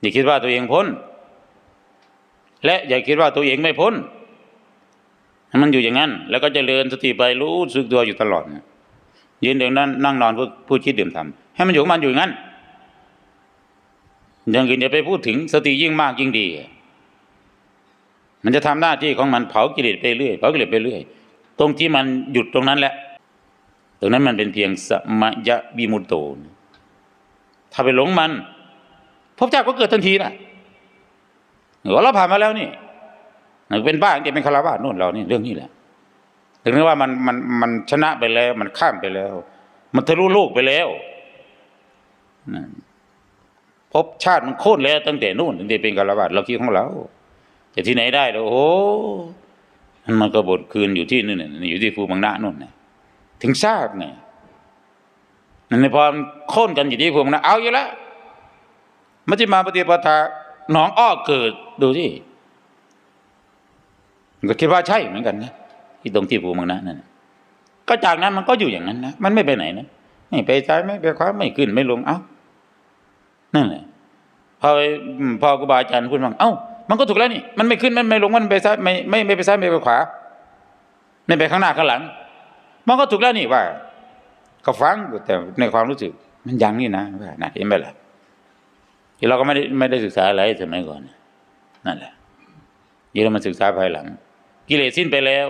อย่าคิดว่าตัวเองพ้น และอย่าคิดว่าตัวเองไม่พ้น มันอยู่อย่างนั้น แล้วก็จเจริญสติไปรู้สึกตัวอยู่ตลอดยืนเดินนั่งนั่งนอนพูดคิดดื่มทำให้มันอยู่ของมันอยู่อย่างนั้นอย่างอื่นอย่าไปพูดถึงสติยิ่งมากยิ่งดี มันจะทำหน้าที่ของมันเผากิเลสไปเรื่อยเผากิเลสไปเรื่อย ตรงที่มันหยุดตรงนั้นแหละ ตรงนั้นมันเป็นเพียงสมยะวิมุตโต ถ้าไปหลงมัน ภพชาติก็เกิดทันทีนะเราผ่านมาแล้วนี่เป็นบ้าตั้งเป็นคารวะนู่นเรานี่เรื่องนี้แหละถึงแม้ว่ามันมันมันชนะไปแล้ว มันข้ามไปแล้ว มันทะลุโลกไปแล้วนะภพชาติมันโค่นแล้ว ตั้งแต่นู่นตั้งแต่เป็นคารวะเราคิดของเราจะที่ไหนได้แล้วโอ้โหมันมันก็บทคืนอยู่ที่นู่นน่อยู่ที่ภูมังนะนู่นนะถึงทราบไงนั่นในพอโค่นกันอยู่ที่ภูมังนะเอาอยู่แล้ว มัจจิมาปฏิปทาหนองอ้อเกิดดูที่ก็คิดว่าใช่เหมือนกันนะที่ตรงที่ภูมังนะนั่นก็จากนั้นมันก็อยู่อย่างนั้นนะมันไม่ไปไหนนะไม่ไปซ้ายไม่ไปขวาไม่ขึ้นไม่ลงเอ้านั่นแหละพอพอครูบาอาจารย์พูดว่าเอ้า มันก็ถูกแล้วนี่มันไม่ขึ้นมันไม่ลงมันไปซ้ายไม่ไม่ไม่ไปซ้ายไม่ไปขวาไม่ไปข้างหน้าข้างหลัง มันก็ถูกแล้วนี่ว่าก็ฟังแต่ในความรู้สึก มันยังนี่นะว่านะเห็นไหมล่ะ เราก็ไม่ได้ไม่ได้ศึกษาอะไรสมัยก่อนนั่นแหละยี่เรามาศึกษาภายหลัง กิเลสสิ้นไปแล้ว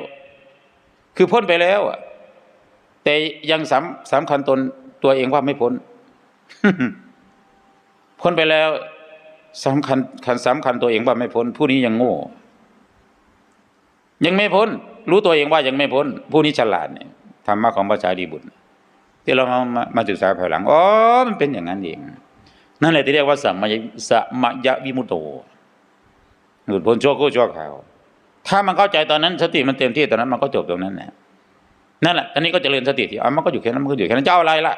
คือพ้นไปแล้วอะแต่ยังสำสำคัญตนตัวเองว่าไม่พ้น พ้นไปแล้วสำคัญคันสำคัญตัวเองว่าไม่พ้น ผู้นี้ยังโง่ ยังไม่พ้น รู้ตัวเองว่ายังไม่พ้น ผู้นี้ฉลาดเนี่ยธรรมะของพระสารีบุตร ที่เรามามามาศึกษาภายหลังอ๋อมันเป็นอย่างนั้นเอง นั่นแหละที่เรียกว่าสัมมยสัมยวิมุตโตหลุดพ้นชั่วกู้ชั่วข่าว ถ้ามันเข้าใจตอนนั้นสติมันเต็มที่ตอนนั้นมันก็จบตรงนั้นแหละนั่นแหละตอนนี้ก็จเจริญสติที่อ๋อมันก็อยู่แค่นั้นมันก็อยู่แค่นั้นจะเอาอะไรล่ะ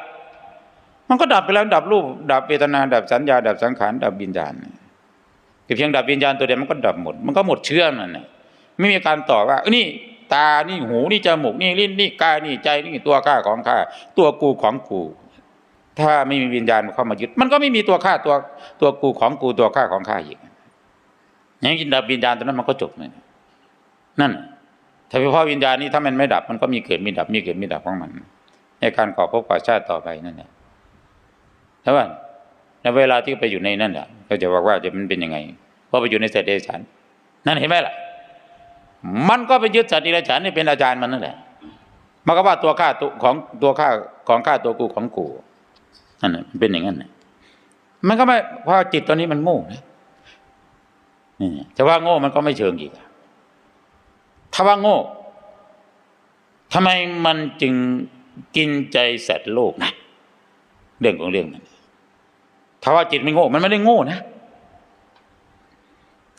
มันก็ดับไปแล้วดับรูป ดับเวทนา ดับสัญญา ดับสังขารดับวิญญาณเพียงดับวิญญาณตัวเดียวมันก็ดับหมด มันก็หมดเชื่อนั่นแหละไม่มีการต่อว่าเอ้ยนี่ตานี่หูนี่จมูกนี่ลิ้นนี่กายนี่ใจนี่ตัวข้าของข้าตัวกูของกู ถ้าไม่มีวิญญาณเข้ามายึด มันก็ไม่มีตัวข้าตัวตัวกูของกูตัวข้าของข้าอีกอย่างกินดับวิญญาณตัวนั้นมันก็จบเลยนั่นถ้าเฉพาะวิญญาณนี้ถ้ามันไม่ดับ มันก็มีเกิดมีดับมีเกิดมีดับของมัน ในการก่อภพก่อชาติต่อไปนั่นแหละใช่ป่ะในเวลาที่ไปอยู่ในนั่นแหละเขาจะบอกว่าจะมันเป็นยังไงพราะไปอยู่ในเศษเดชานนั่นเห็นไหมล่ะ มันก็ไปยึดสัตว์ดิเรกชันนี่เป็นอาจารย์มันนั่นแหละมันก็ว่าตัวข้าตัวของตัวข้าของข้าตัวกูของกู นั่นน่ะมันเป็นอย่างนั้นมันก็ไม่เพราะจิตตอนนี้มันโง่นะนี่จะว่าโง่มันก็ไม่เชิงอีกอะถ้าว่าโง่ทำไมมันจึงกินใจสัตว์โลกนะเรื่องของเรื่องนั้นถ้าว่าจิตไม่โง่ มันไม่ได้โง่นะ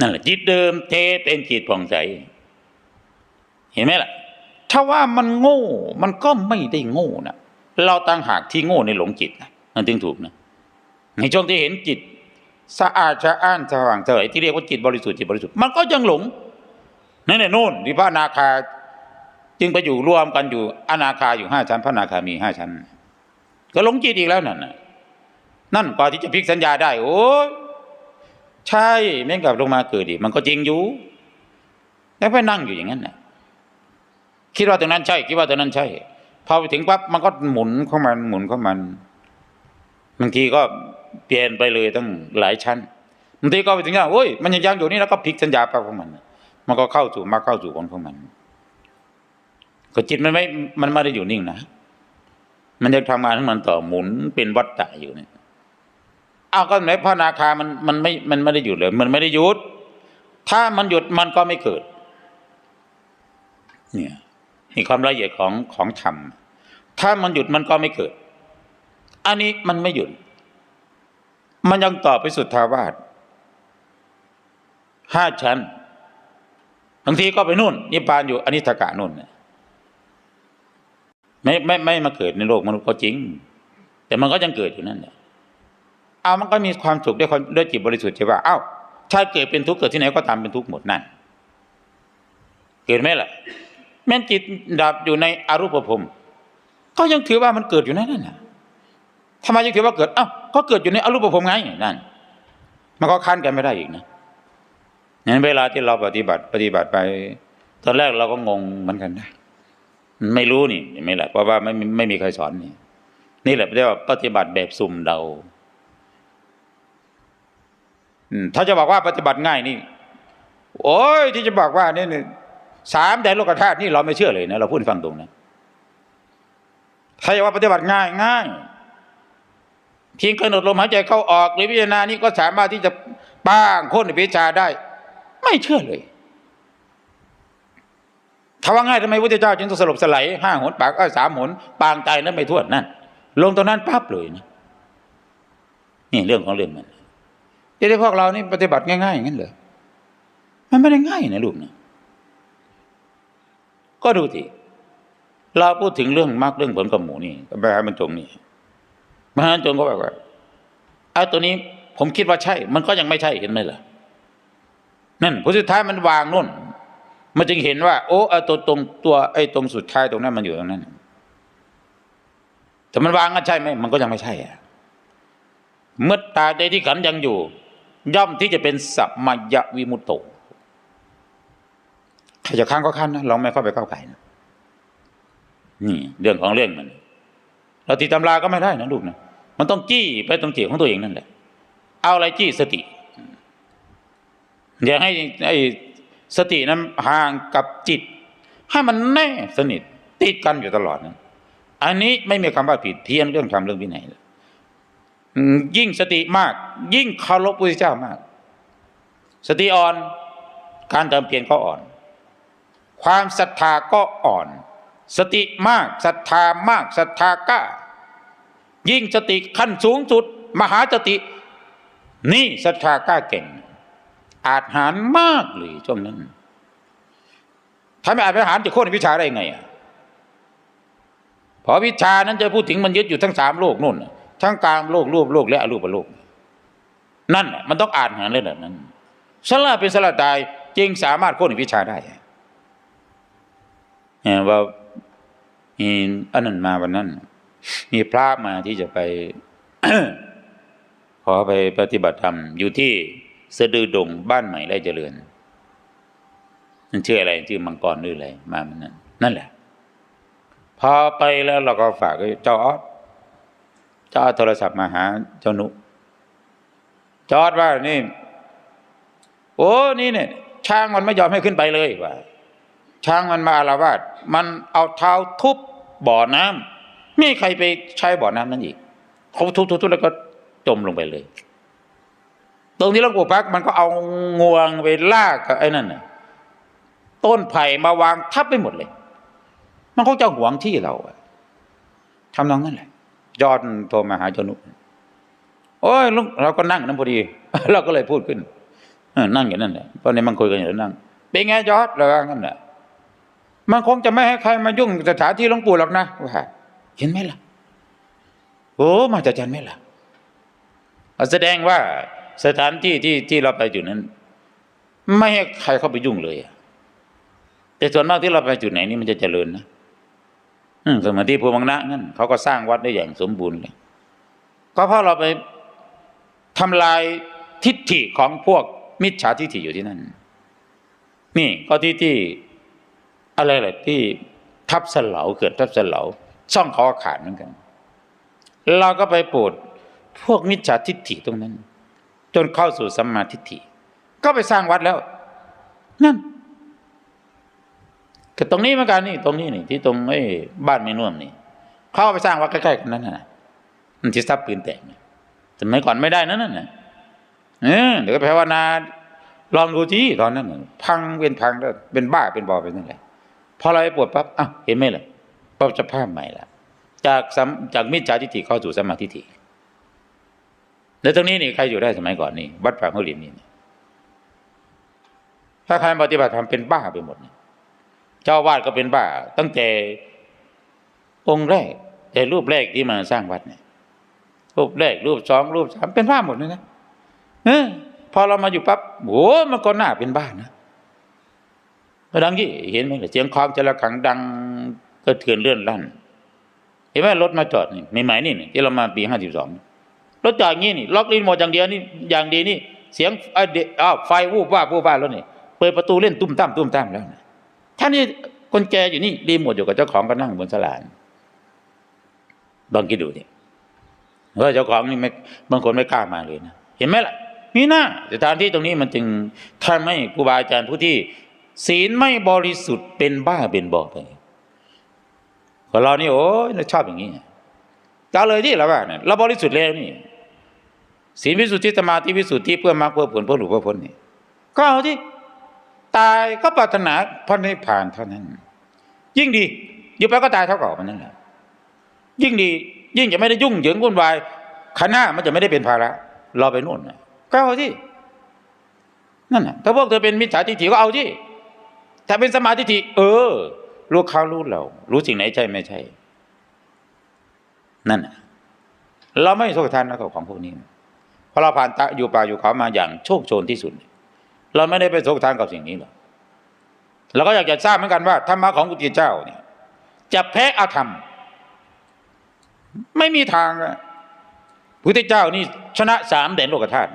นั่นแหละจิตเดิมเทเป็นจิตผ่องใส เห็นไหมล่ะ ถ้าว่ามันโง่ มันก็ไม่ได้โง่นะเราตั้งหากที่โง่ในหลงจิตนะ มันถึงถูกนะในช่วงที่เห็นจิต สะอาดสะอ้านสว่างเฉยที่เรียกว่าจิตบริสุทธิ์จิตบริสุทธิ์มันก็ยังหลงนั่นแหละโน่นที่พระนาคา จึงไปอยู่รวมกันอยู่อนาคาอยู่ห้าชั้น พระนาคามีห้าชั้น ก็หลงจิตอีกแล้วนั่นน่ะนั่นกว่าที่จะพลิกสัญญาได้ โอ้ใช่แม่งกลับลงมาเกิดอีมันก็จริงอยู่แล้วไปนั่งอยู่อย่างนั้นน่ะคิดว่าตรงนั้นใช่ คิดว่าตรงนั้นใช่พอไปถึงปั๊บมันก็หมุนเข้ามันหมุนเข้ามัน บางทีก็เปลี่ยนไปเลยตั้งหลายชั้นบางทีก็ไปถึงว่าโอ้ยมันยังยังอยู่นี่แล้วก็พลิกสัญญาไปของมัน มันก็เข้าสู่มาเข้าสู่คนของมันก็จิตมันไม่ มันไม่ได้อยู่นิ่งนะมันจะทำงานของมันต่อหมุนเป็นวัฏฏะอยู่เนี่ยอ้าวก็ไหนพระนาคามันมันไม่มันไม่ได้หยุดเลย มันไม่ได้หยุด ถ้ามันหยุดมันก็ไม่เกิด เนี่ยนี่ความละเอียดของของธรรมถ้ามันหยุดมันก็ไม่เกิด อันนี้มันไม่หยุด มันยังต่อไปสุดทาวาสห้าชั้นบางทีก็ไปนู่นนิพพานอยู่อนิสกะนู่นเนี่ยไม่ไม่ไม่มาเกิดในโลกมนุษย์ก็จริง แต่มันก็ยังเกิดอยู่นั่นแหละเอามันก็มีความสุขด้วยความด้วยจิตบริสุทธิ์ใช่ป่ะเอ้าถ้าเกิดเป็นทุกข์เกิดที่ไหนก็ตามเป็นทุกข์หมดนั่น เกิดไหมล่ะ แม้นจิตดับอยู่ในอรูปภพก็ยังถือว่ามันเกิดอยู่นั่นน่ะ ทำไมยังถือว่าเกิดเอ้าก็เกิดอยู่ในอรูปภพไงนั่นมันก็ค้านกันไม่ได้อีกนะงั้นเวลาที่เราปฏิบัติปฏิบัติไป ตอนแรกเราก็งงเหมือนกันนะไม่รู้นี่ไม่แหละเพราะว่าไม่ไม่มีใครสอนนี่นี่แหละเรียกว่าปฏิบัติแบบสุ่มเดาอืมถ้าจะบอกว่าปฏิบัติง่ายนี่ โอ้ยที่จะบอกว่านี่นี่สามแดนโลกธาตุนี่เราไม่เชื่อเลยนะเราพูดฟังตรงนะถ้าจะว่าปฏิบัติง่ายง่าย เพียงกำหนดลมหายใจเข้าออกหรือพิจารณานี่ก็สามารถที่จะป้างโค้นวิชาได้ ไม่เชื่อเลยถ้าว่าง่ายทำไมพระเจ้าจึงต้องสลบสลายห้าหนปากเอ้ยสามหนปางตายนั้นไม่ทั่วนั่นลงตรงนั้นปั๊บเลยนะนี่เรื่องของเรื่องมันที่ได้พวกเรานี่ปฏิบัติง่ายๆอย่างนั้นเหรอมันไม่ได้ง่ายนะลูกนะก็ดูสิเราพูดถึงเรื่องมรรคเรื่องผลกับหมูนี่มหาบรรจงนี่ มหาบรรจงก็บอกว่าไอ้ตัวนี้ผมคิดว่าใช่ มันก็ยังไม่ใช่เห็นไหมล่ะนั่นผลสุดท้ายมันวางนู่น มันจึงเห็นว่า โอ้ไอ้ตัวตรงตัวไอ้ตรงสุดท้ายตรงนั้นมันอยู่ตรงนั้น แต่มันวางก็ใช่ไหมมันก็ยังไม่ใช่อะเมื่อตาใดที่ขันยังอยู่ ย่อมที่จะเป็นสัมมยวิมุตโตใครจะค้างก็ค้านนะเราไม่เข้าไปเข้าไก่นะนี่ เรื่องของเรื่องมันเราตีตำราก็ไม่ได้นะลูกนะ มันต้องจี้ไปตรงจิตของตัวเองนั่นแหละ เอาอะไรจี้สติ อย่าให้ไอ้สตินั้นห่างกับจิต ให้มันแน่สนิทติดกันอยู่ตลอดนะอันนี้ไม่มีคำว่าผิดเพี้ยนเรื่องทำเรื่องวินัยเลยยิ่งสติมาก ยิ่งเคารพพระเจ้ามาก สติอ่อนการเติมเพียรก็อ่อน ความศรัทธาก็อ่อน สติมากศรัทธามากศรัทธากล้า ยิ่งสติขั้นสูงสุด มหาสติ นี่ศรัทธากล้าเก่ง อาจหารมากเลยช่วงนั้น ถ้าไม่อาจหารจะโค่นวิชาได้ไงอะพอวิชานั้นจะพูดถึงมันยึดอยู่ทั้งสามโลกนู่นทั้งกลางโลกรูปโลกและอรูปโลก นั่นมันต้องอ่านหารเลยแบบนั้นสละเป็นสละตายจึงสามารถโค่นวิชาได้เนี่ยว่าอันนั้นมาวันนั้น มีพระมาที่จะไป ขอไปปฏิบัติธรรม อยู่ที่สะดือดงบ้านใหม่ได้เจริญนั่นชื่ออะไรชื่อมังกรหรืออะไรมามันนั้นนั่นแหละ พอไปแล้วเราก็ฝากเจ้าออสเจ้าออสโทรศัพท์มาหา เจ้านุจออสว่านี่ โอ้นี่เนี่ย ช้างมันไม่ยอมให้ขึ้นไปเลยว่าช้างมันมาอาละวาดมันเอาเท้าทุบบ่อน้ำ ไม่ใครไปใช้บ่อน้ำนั้นอีกเขาทุบทุบทุบแล้วก็จมลงไปเลย ตรงที่หลวงปู่พักมันก็เอางวงไปลากกับไอ้นั่นน่ะต้นไผ่มาวางทับไปหมดเลย มันคงจะหวงที่เราอะทำนองนั้นแหละยอดโทรมาหาเจ้านุโอ้ยลุงเราก็นั่งนั่นพอดี เราก็เลยพูดขึ้นนั่งอย่างนั้นแหละตอนนี้มันคุยกันอยู่แล้วนั่ง เป็นไงยอดเราว่างั้นแหละมันคงจะไม่ให้ใครมายุ่งสถานที่หลวงปู่หรอกนะว่า เห็นไหมล่ะ โอ้มาจากจันไหมล่ะแสดงว่าสถานที่ที่ที่เราไปจุดนั้น ไม่ให้ใครเข้าไปยุ่งเลยอะแต่ส่วนมากที่เราไปจุดไหนนี่มันจะเจริญนะอืมสมัยที่ภูมังนะนั่นเขาก็สร้างวัดได้อย่างสมบูรณ์เลยก็เพราะเราไปทำลายทิฏฐิของพวกมิจฉาทิฏฐิอยู่ที่นั่น นี่ก็ที่ที่อะไรแหละที่ทับสลาเกิดทับสลา ช่องคอขาดเหมือนกัน เราก็ไปปวดพวกมิจฉาทิฏฐิตรงนั้น จนเข้าสู่สัมมาทิฏฐิ ก็ไปสร้างวัดแล้ว นั่นก็ตรงนี้เหมือนกันนี่ตรงนี้นี่ ที่ตรงไอ้บ้านไม่น่วมนี่เข้าไปสร้างวัดใกล้ๆกันนั่นน่ะมันที่ซับปืนแตกเนี่ยสมัยก่อนไม่ได้นั่นน่ะเออเดี๋ยวก็แปลว่านาลองดูที่ตอนนั้นน่ะพังเป็นพังแล้วเป็นบ้าเป็นบอไปนั่นแหละพอเราไปปวดปั๊บอ้าวเห็นไหมล่ะ ปั๊บจะภาพใหม่ละจากมจากมิจฉาทิฏฐิเข้าสู่สมาทิฏฐิแล้วตรงนี้นี่ใครอยู่ได้สมัยก่อนนี่วัดป่าหัวลินนี่ถ้าใครปฏิบัติธรรมเป็นบ้าไปหมดเจ้าวาดก็เป็นบ้า ตั้งแต่องค์แรก แต่รูปแรกที่มาสร้างวัดเนี่ย รูปแรกรูปสองรูปสามเป็นบ้าหมดเลยนะเออพอเรามาอยู่ปั๊บโอ้มันก็น่าเป็นบ้านนะดังที่เห็นไหมเสียงคลองจะระขังดัง ก็เถือนเลื่อนลั่น เห็นไหมรถมาจอดนี่ใหม่ๆนี่ที่เรามาปีห้าสิบสองรถจอดอย่างนี้นี่ล็อกลิ้นหมดอย่างเดียวนี่อย่างดีนี่ เสียงไอ้เอ้าวไฟวูบว่าวูบว่าแล้วนี่เปิดประตูเล่นตุ้มตั้มตุ้มตั้มแล้วนะท่านนี่คนแก่อยู่นี่รีโมทอยู่กับเจ้าของก็นั่งบนสลานลองคิดดูดิว่าเจ้าของนี่ไม่บางคนไม่กล้ามาเลยนะเห็นไหมล่ะนี่นะสถานที่ตรงนี้มันจึงทำให้ครูบาอาจารย์ผู้ที่ ศีลไม่บริสุทธิ์เป็นบ้าเป็นบอไป คนเรานี่โอ้ยเราชอบอย่างนี้จะเอาเลยที่เราว่าเนี่ยเราบริสุทธิ์แล้วนี่ศีลวิสุทธิสมาธิวิสุทธิเพื่อมรรคเพื่อผลเพื่อหลุดเพื่อพ้นนี่ก็เอาที่ตายก็ปรารถนาพระนิพพานเท่านั้น ยิ่งดีอยู่ไปก็ตายเท่าเก่ามันนั่นแหละยิ่งดี ยิ่งจะไม่ได้ยุ่งเหยิงวุ่นวายขณะมันจะไม่ได้เป็นภาระเราไปโน่นนะก็เอาที่นั่นน่ะถ้าพวกเธอเป็นมิจฉาทิฏฐิก็เอาที่ถ้าเป็นสมาธิเออ รู้เขารู้เรา รู้สิ่งไหนใช่ไม่ใช่ นั่นเราไม่โทษทานนะกับของพวกนี้เพราะเราผ่านตะอยู่ป่าอยู่เขามาอย่างโชคโชนที่สุด เราไม่ได้ไปโศกทานกับสิ่งนี้หรอกเราก็อยากจะทราบเหมือนกันว่าธรรมะของพุทธเจ้าเนี่ย จะแพ้อาธรรม ไม่มีทางอะพุทธเจ้านี่ชนะสามแดนโลกธาตุ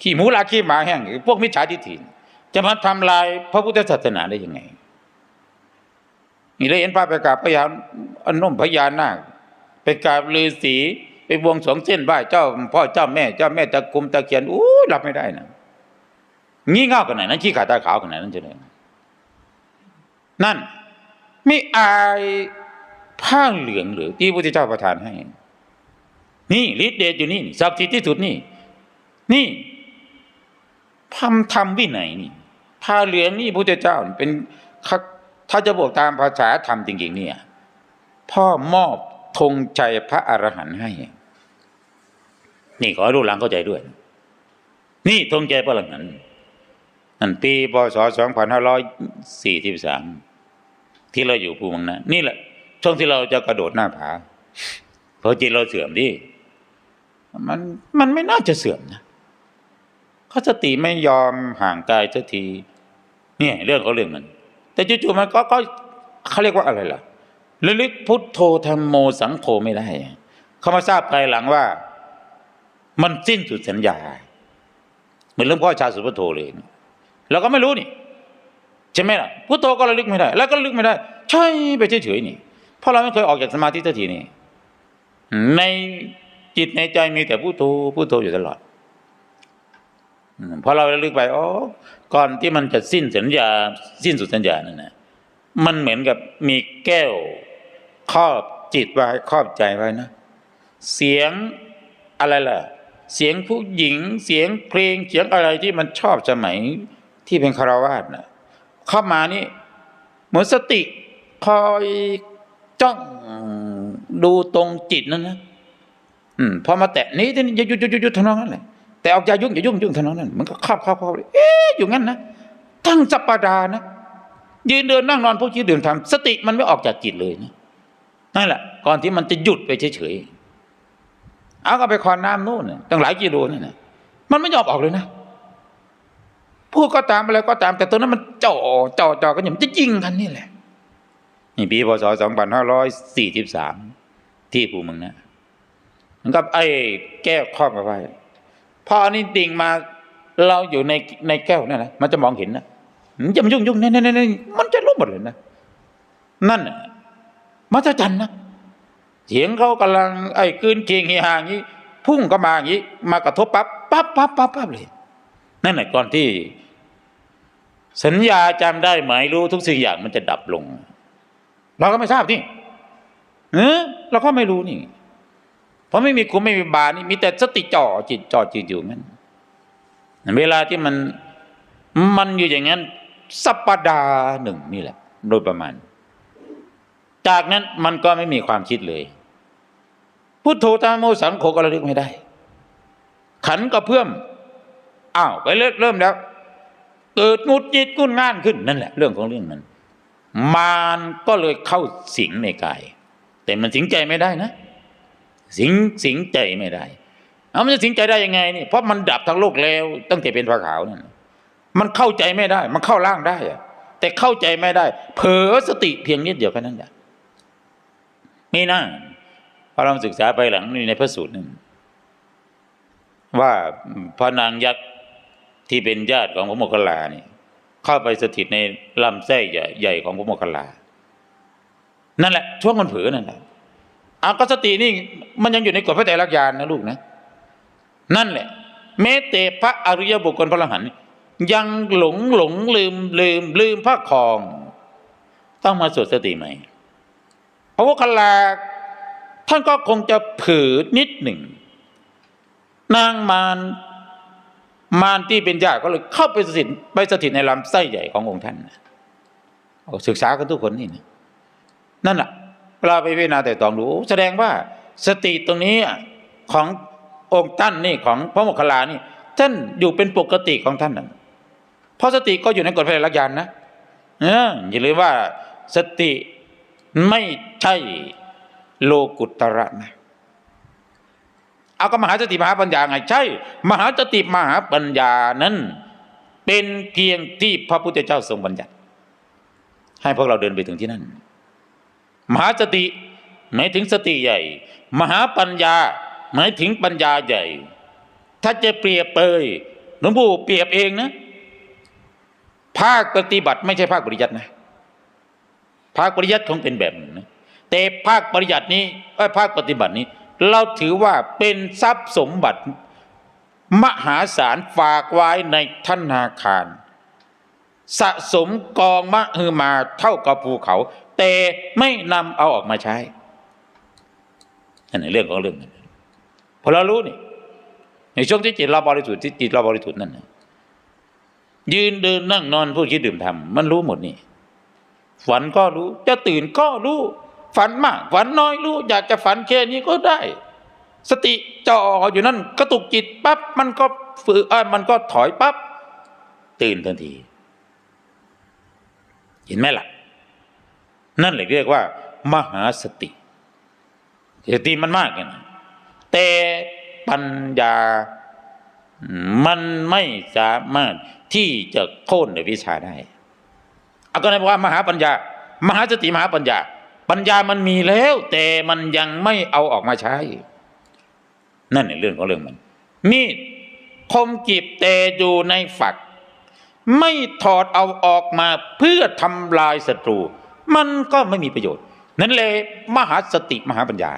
ขี้หมูลาขี้หมาแห้งพวกมิจฉาทิฏฐิ จะมาทำลายพระพุทธศาสนาได้ยังไง นี่เลยเห็นพระไปกราบพระยาอนนมพญานาคไปกราบฤาษีไปบวงสรวงเส้นไหว้เจ้าพ่อเจ้าแม่เจ้าแม่ตะกุมตะเคียนอู้รับไม่ได้นะงี่เง่าขนาดนั้นขี้ขาตาขาวขนาดนั้นจะเลยนั่น ไม่อายผ้าเหลืองหรือที่พระพุทธเจ้าประทานให้ นี่ฤทธิ์เดชอยู่นี่ศักดิ์สิทธิ์ที่สุดนี่ นี่ทำทำวินัยนี่ ผ้าเหลืองนี่พระเจ้าเป็นถ้าจะบอกตามภาษาธรรมจริงๆเนี่ยพ่อมอบธงชัยพระอรหันต์ให้ นี่ขอให้ลูกหลานเข้าใจด้วย นี่ธงชัยพระอรหันต์นั่นปีพศ2543ที่เราอยู่ภูมิมังนะนี่แหละ ช่วงที่เราจะกระโดดหน้าผาเพราะจิตเราเสื่อมดิมันมันไม่น่าจะเสื่อมนะเขาสติไม่ยอมห่างกายสักที เนี่ยเรื่องเขาเรื่องมันแต่จู่ๆมันก็ก็เขาเรียกว่าอะไรล่ะระลึกพุทโธธรรมโมสังโฆไม่ได้เขามาทราบภายหลังว่า มันสิ้นสุดสัญญา เหมือนเรื่องพ่อชาสุพุทโธเลยเราก็ไม่รู้นี่ใช่ไหมล่ะพุทโธก็ระลึกไม่ได้ แล้วก็ระลึกไม่ได้ ใช่ไปเฉยๆนี่เพราะเราไม่เคยออกจากสมาธิสักทีนี่ในจิตในใจมีแต่พุทโธพุทโธอยู่ตลอด พอเราระลึกไปอ๋อก่อนที่มันจะสิ้นสัญญา สิ้นสุดสัญญานั่นนะมันเหมือนกับมีแก้วครอบจิตไว้ครอบใจไว้นะ เสียงอะไรล่ะ เสียงผู้หญิงเสียงเพลงเสียงอะไรที่มันชอบสมัยที่เป็นคารวาสนะเข้ามานี่เหมือนสติคอยจ้องดูตรงจิตนั่นนะอืมพอมาแตะนี้ที่นี่หยุดหยุดหยุดหยุดทำนองนั้นแหละ แต่ออกอย่ายุ่งอย่ายุ่งยุ่งทำนนั้นมันก็ครอบครอบครอบเอ๊ะอยู่งั้นนะทั้งสัปดาห์นะยืนเดินนั่งนอนพวกชี้เดินทำสติมันไม่ออกจากจิตเลยนะนั่นแหละ ก่อนที่มันจะหยุดไปเฉยๆเอาก็ไปคอนน้ำนู่นตั้งหลายกิโลนี่นะมันไม่ยอมออกเลยนะพูดก็ตามอะไรก็ตาม แต่ตัวนั้นมันจ่อจ่อจ่อกันอย่างจะยิงกันนี่แหละนี่ปีพศสองพันห้าร้อยสี่สิบสามที่ภูมิงนะมันก็ไอ้แก้วครอมาไว้ พออันนี้ดิ่งมาเราอยู่ในในแก้วนั่นแหละมันจะมองเห็นนะมันจะมายุ่งยุ่งนี่นี่นี่มันจะรู้หมดเลยนะนั่นมัศจรรย์นะเสียงเขากำลังไอ้คืนเคียงเฮียอย่างนี้พุ่งก็มาอย่างนี้มากระทบปั๊บปั๊บปั๊บปั๊บปั๊บเลยนั่นแหละก่อนที่ สัญญาจำได้ไหมรู้ทุกสิ่งอย่างมันจะดับลง เราก็ไม่ทราบนี่เออเราก็ไม่รู้นี่ เพราะไม่มีคุมไม่มีบานี่มีแต่สติจ่อจิตจ่อจิตอยู่งั้น เวลาที่มันมันอยู่อย่างนั้น สัปปดาห์หนึ่งนี่แหละ โดยประมาณ จากนั้นมันก็ไม่มีความคิดเลยพุทโธตามโมสังโฆก็ระลึกไม่ได้ ขันก็เพื่อมอ้าวไปเริ่มเริ่มแล้ว เกิดงุดจิตกุ้นง่านขึ้นนั่นแหละ เรื่องของเรื่องนั้นมารก็เลยเข้าสิงในกาย แต่มันสิงใจไม่ได้นะ สิงสิงใจไม่ได้เอามันจะสิงใจได้ยังไงนี่เพราะมันดับทั้งโลกแล้ว ตั้งแต่เป็นพระขาวนั่นมันเข้าใจไม่ได้ มันเข้าร่างได้อะแต่เข้าใจไม่ได้ เผลอสติเพียงนิดเดียวแค่นั้นแหละมีนะพอเราศึกษาไปหลังนี่ในพระสูตรนึงว่าพระนางยักษ์ที่เป็นญาติของพระโมคคัลลานี่เข้าไปสถิตในลำไส้ใหญ่ใหญ่ของพระโมคคัลลานั่นแหละช่วงมันเผลอนั่นแหละ อาก็สตินี่มันยังอยู่ในกฎพระไตรลักษณ์ญาณนะลูกนะ นั่นแหละแม้แต่พระอริยบุคคลพระอรหันต์ยังหลงหลงลืมลืมลืมพระคอง ต้องมาสวดสติใหม่พระโมคลาท่านก็คงจะผลอนิดหนึ่ง นางมารมารที่เป็นญาติก็เลยเข้าไปสถิตไปสถิตในลำไส้ใหญ่ขององค์ท่านศึกษากันทุกคนนี่นะนั่นแหละ เวลาไปพิจารณาแต่ตองรู้ แสดงว่าสติตรงนี้ขององค์ท่านนี่ของพระโมคคัลลานี่ ท่านอยู่เป็นปกติของท่านนั่นเพราะสติก็อยู่ในกฎพระรลักษณ์ญาณนะเอออย่าลืมว่าสติไม่ใช่โลกุตระนะเอาก็มหาสติมหาปัญญาไงใช่ มหาสติมหาปัญญานั้น เป็นเพียงที่พระพุทธเจ้าทรงบัญญัติ ให้พวกเราเดินไปถึงที่นั่น มหาสติหมายถึงสติใหญ่ มหาปัญญา หมายถึงปัญญาใหญ่ ถ้าจะเปรียบเปยหลวงปู่เปรียบเองนะ ภาคปฏิบัติไม่ใช่ภาคปริยัตินะภาคปริยัติคงเป็นแบบนึงนะแต่ภาคปริยัตินี้เอ้ภาคปฏิบัตินี้ เราถือว่าเป็นทรัพย์สมบัติ มหาศาลฝากไว้ในธนาคาร สะสมกองมะฮือมาเท่ากับภูเขา แต่ไม่นำเอาออกมาใช้อันนี้เรื่องของเรื่องนั้นพอเรารู้นี่ในช่วงที่จิตเราบริสุทธิ์ที่จิตเราบริสุทธิ์นั่นนะยืนเดินนั่งนอนพูดคิดดื่มทำมันรู้หมดนี่ฝันก็รู้ จะตื่นก็รู้ ฝันมาก ฝันน้อยรู้ อยากจะฝันแค่นี้ก็ได้ สติจ่ออยู่นั่นกระตุกจิตปั๊บมันก็ฝืนเอ้ยมันก็ถอยปั๊บตื่นทันที เห็นไหมล่ะ นั่นเลยเรียกว่า มหาสติ สติมันมากกันแต่ปัญญามันไม่สามารถที่จะโค่นในวิชาได้เอาก็เลยบอกว่ามหาปัญญา มหาสติมหาปัญญา ปัญญามันมีแล้ว แต่มันยังไม่เอาออกมาใช้ นั่นในเรื่องของเรื่องมัน มีดคมกีบแต่อยู่ในฝัก ไม่ถอดเอาออกมาเพื่อทำลายศัตรู มันก็ไม่มีประโยชน์ นั่นเลยมหาสติมหาปัญญา